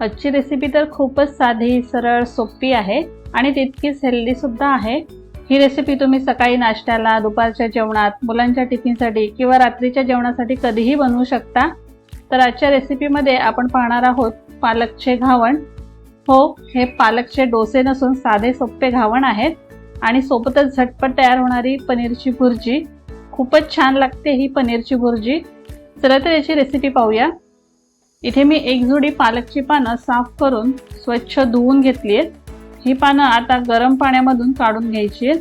आजची रेसिपी तर खूपच साधी सरळ सोपी आहे आणि तितकीच हेल्दीसुद्धा आहे. ही रेसिपी तुम्ही सकाळी नाश्त्याला दुपारच्या जेवणात मुलांच्या टिफिनसाठी किंवा रात्रीच्या जेवणासाठी कधीही बनवू शकता. तर आजच्या रेसिपीमध्ये आपण पाहणार आहोत पालकचे घावण. हो हे पालकचे डोसे नसून साधे सोपे घावण आहेत आणि सोबतच झटपट तयार होणारी पनीरची भुर्जी. खूपच छान लागते ही पनीरची भुर्जी. चला तर याची रेसिपी पाहूया. इथे मी एक जोडी पालकची पानं साफ करून स्वच्छ धुवून घेतली आहेत. ही पानं आता गरम पाण्यामधून काढून घ्यायची आहेत.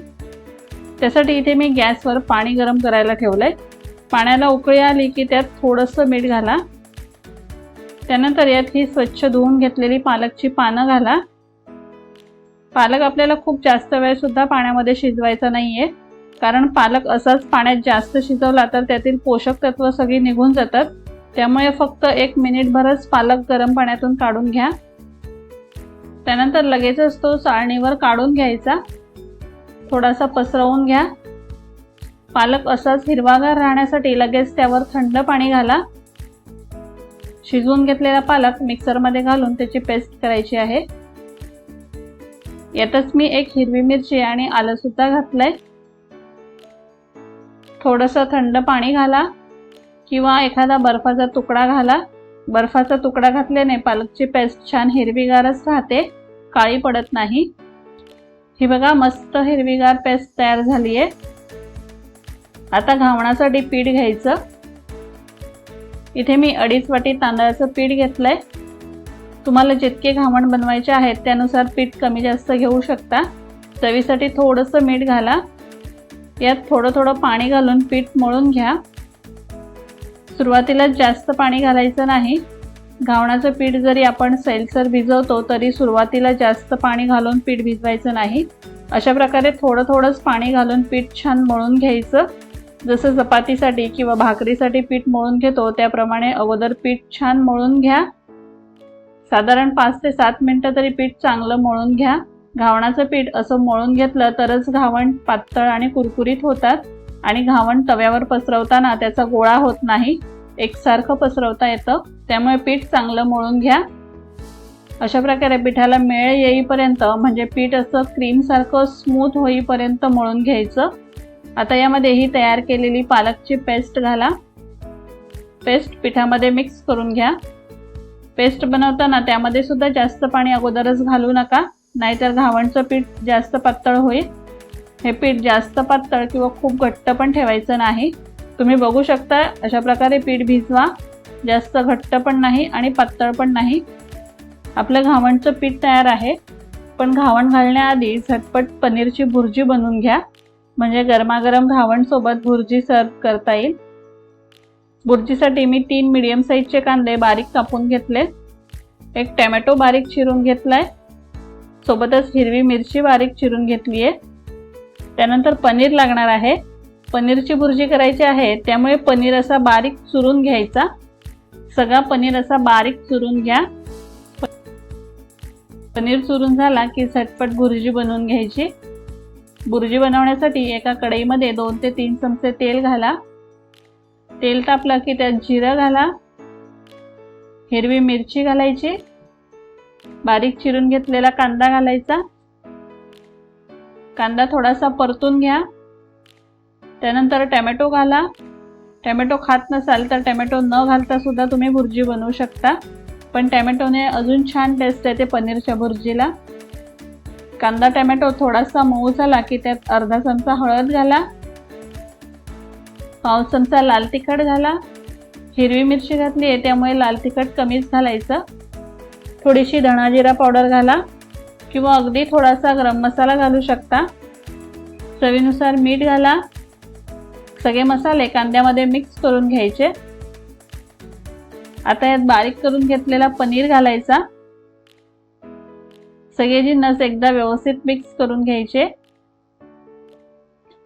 त्यासाठी इथे मी गॅसवर पाणी गरम करायला ठेवलं आहे पाण्याला उकळी आली की त्यात थोडंसं मीठ घाला. त्यानंतर यात ही स्वच्छ धुवून घेतलेली पालकची पानं घाला. पालक आपल्याला खूप जास्त वेळसुद्धा पाण्यामध्ये शिजवायचा नाही आहे कारण पालक असाच पाण्यात जास्त शिजवला तर त्यातील पोषक तत्व सगळी निघून जातात. त्यामुळे फक्त एक मिनिटभरच पालक गरम पाण्यातून काढून घ्या. त्यानंतर लगेचच तो चाळणीवर काढून घ्यायचा. थोडासा पसरवून घ्या. पालक असाच हिरवागार राहण्यासाठी लगेच त्यावर थंड पाणी घाला. शिजवून घेतलेला पालक मिक्सरमध्ये घालून त्याची पेस्ट करायची आहे. यातच मी एक हिरवी मिरची आणि आलंसुद्धा घातलंय. थोडंसं थंड पाणी घाला. किंवा एखादा बर्फाचा तुकडा घाला. बर्फाचा तुकडा घातल्याने पालकची पेस्ट छान हिरवीगारच राहते काळी पडत नाही. ही बघा मस्त हिरवीगार पेस्ट तयार झाली आहे आता घावणासाठी पीठ घ्यायचं. इथे मी अडीच वाटी तांदळाचं पीठ घेतलंय. तुम्हाला जितके घावण बनवायचे आहेत त्यानुसार पीठ कमी जास्त घेऊ शकता. चवीसाठी थोडंसं मीठ घाला. यात थोडं थोडं पाणी घालून पीठ मळून घ्या. सुरुवातीला जास्त पाणी घालायचं नाही. घावणाचं पीठ जरी आपण सैलसर भिजवतो तरी सुरुवातीला जास्त पाणी घालून पीठ भिजवायचं नाही. अशा प्रकारे थोडं थोडंच पाणी घालून पीठ छान मळून घ्यायचं. जसं चपातीसाठी किंवा भाकरीसाठी पीठ मळून घेतो त्याप्रमाणे अगोदर पीठ छान मळून घ्या. साधारण पाच ते सात मिनटं तरी पीठ चांगलं मळून घ्या. घावणाचं पीठ असं मळून घेतलं तरच घावण पातळ आणि कुरकुरीत होतात. आणि घावण तव्यावर पसरवताना त्याचा गोळा होत नाही. एकसारखं पसरवता येतं. त्यामुळे पीठ चांगलं मळून घ्या. अशा प्रकारे पिठाला मेळ येईपर्यंत म्हणजे पीठ असं क्रीमसारखं स्मूथ होईपर्यंत मळून घ्यायचं. आता यामध्ये ही तयार केलेली पालकची पेस्ट घाला. पेस्ट पिठामध्ये मिक्स करून घ्या. पेस्ट बनवताना त्यामध्ये सुद्धा जास्त पाणी अगोदरच घालू नका. नाहीतर घावणचं पीठ जास्त पातळ होईल. हे पीठ जास्त पातळ किंवा खूप घट्ट पण ठेवायचं नाही. तुम्ही बघू शकता अशा प्रकारे पीठ भिजवा. जास्त घट्ट पण नाही आणि पातळ पण नाही. आपलं घावणचं पीठ तयार आहे. पण घावण घालण्याआधी झटपट पनीरची भुर्जी बनवून घ्या. म्हणजे गरमागरम घावणसोबत भुर्जी सर्व करता येईल. भुर्जीसाठी मी तीन मिडियम साईजचे कांदे बारीक कापून घेतले. एक टॅमॅटो बारीक चिरून घेतला आहे सोबतच हिरवी मिरची बारीक चिरून घेतली आहे त्यानंतर पनीर लागणार आहे. पनीरची भुर्जी करायची आहे. त्यामुळे पनीर असा बारीक चुरून घ्यायचा. सगळा पनीर असा बारीक चुरून घ्या. पनीर चुरून झाला की झटपट भुर्जी बनवून घ्यायची. भुर्जी बनवण्यासाठी एका कढईमध्ये दोन ते तीन चमचे तेल घाला. तेल तापलं की त्यात जिरं घाला. हिरवी मिरची घालायची. बारीक चिरून घेतलेला कांदा घालायचा. कांदा थोडासा परतून घ्या. त्यानंतर टॅमॅटो घाला. टॅमॅटो खात नसाल तर टॅमॅटो न घालता सुद्धा तुम्ही भुर्जी बनवू शकता. पण टॅमॅटोने अजून छान टेस्ट येते पनीरच्या भुर्जीला. कांदा टॅमॅटो थोडासा मऊ झाला की त्यात अर्धा चमचा हळद घाला. पाव चमचा लाल तिखट घाला. हिरवी मिरची घातली आहे त्यामुळे लाल तिखट कमीच घालायचं. थोडीशी धणाजिरा पावडर घाला. किंवा अगदी थोडासा गरम मसाला घालू शकता. चवीनुसार मीठ घाला. सगळे मसाले कांद्यामध्ये मिक्स करून घ्यायचे. आता यात बारीक करून घेतलेला पनीर घालायचा. सगळे जिन्नस एकदा व्यवस्थित मिक्स करून घ्यायचे.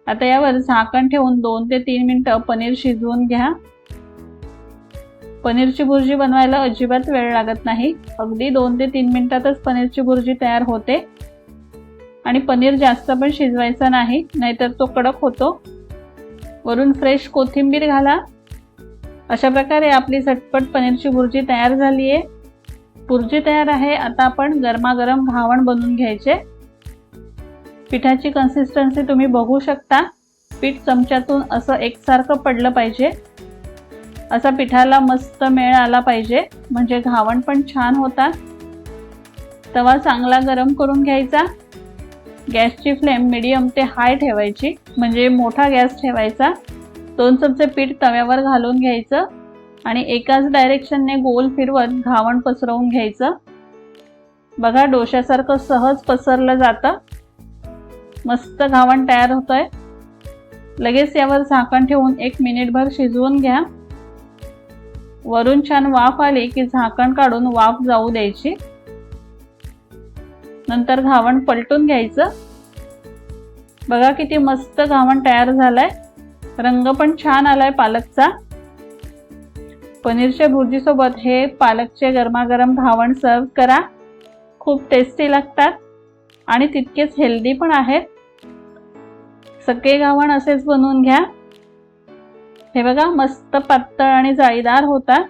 आता यावर झाकण ठेवून दोन ते तीन मिनटं पनीर शिजवून घ्या. पनीरची भुर्जी बनवायला अजिबात वेळ लागत नाही. अगदी दोन ते तीन मिनिटातच पनीरची भुर्जी तयार होते. आणि पनीर जास्त पण शिजवायचा नाही नाहीतर तो कडक होतो. वरून फ्रेश कोथिंबीर घाला. अशा प्रकारे आपली झटपट पनीरची भुर्जी तयार झाली आहे भुर्जी तयार आहे आता आपण गरमागरम घावण बनवून घ्यायचे. पिठाची कन्सिस्टन्सी तुम्ही बघू शकता. पीठ चमच्यातून असं एकसारखं पडलं पाहिजे. असा पिठाला मस्त मेळ आला पाहिजे. म्हणजे घावण पण छान होतात. तवा चांगला गरम करून घ्यायचा. गॅसची फ्लेम मिडियम ते हाय ठेवायची. म्हणजे मोठा गॅस ठेवायचा. दोन चमचे पीठ तव्यावर घालून घ्यायचं. आणि एकाच डायरेक्शनने गोल फिरवत घावण पसरवून घ्यायचं. बघा डोश्यासारखं सहज पसरलं जातं. मस्त घावण तयार होतंय. लगेच यावर झाकण ठेवून एक मिनिटभर शिजवून घ्या. वरून छान वाफ आली की झाकण काढून वाफ जाऊ द्यायची. नंतर घावण पलटून घ्यायचं. बघा किती मस्त घावण तयार झालंय. रंग पण छान आलाय पालकचा. पनीरच्या भुर्जीसोबत हे पालकचे गरमागरम घावण सर्व करा. खूप टेस्टी लागतात आणि तितकेच हेल्दी पण आहेत. सगळे घावण असेच बनवून घ्या. हे बघा मस्त पातळ आणि जाळीदार होतात.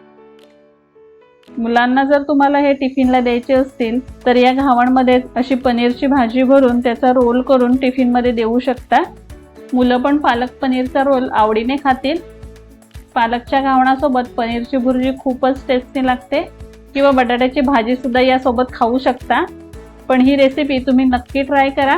मुलांना जर तुम्हाला हे टिफिनला द्यायचे असतील तर या घावणमध्ये अशी पनीरची भाजी भरून त्याचा रोल करून टिफिनमध्ये देऊ शकता. मुलं पण पालक पनीरचा रोल आवडीने खातील. पालकच्या घावणासोबत पनीरची भुर्जी खूपच टेस्टी लागते किंवा बटाट्याची भाजीसुद्धा यासोबत खाऊ शकता. पण ही रेसिपी तुम्ही नक्की ट्राय करा.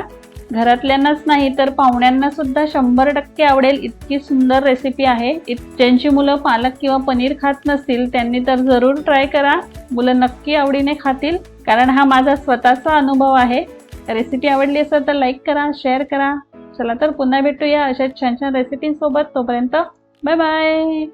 घरातल्यांनाच नाही तर पाहुण्यांना सुद्धा शंभर टक्के आवडेल इतकी सुंदर रेसिपी आहे. ज्यांची मुलं पालक किंवा पनीर खात नसतील त्यांनी तर जरूर ट्राय करा. मुलं नक्की आवडीने खातील कारण हा माझा स्वतःचा अनुभव आहे. रेसिपी आवडली असेल तर लाईक करा शेअर करा. चला तर पुन्हा भेटूया अशा छान छान रेसिपींसोबत तोपर्यंत बाय बाय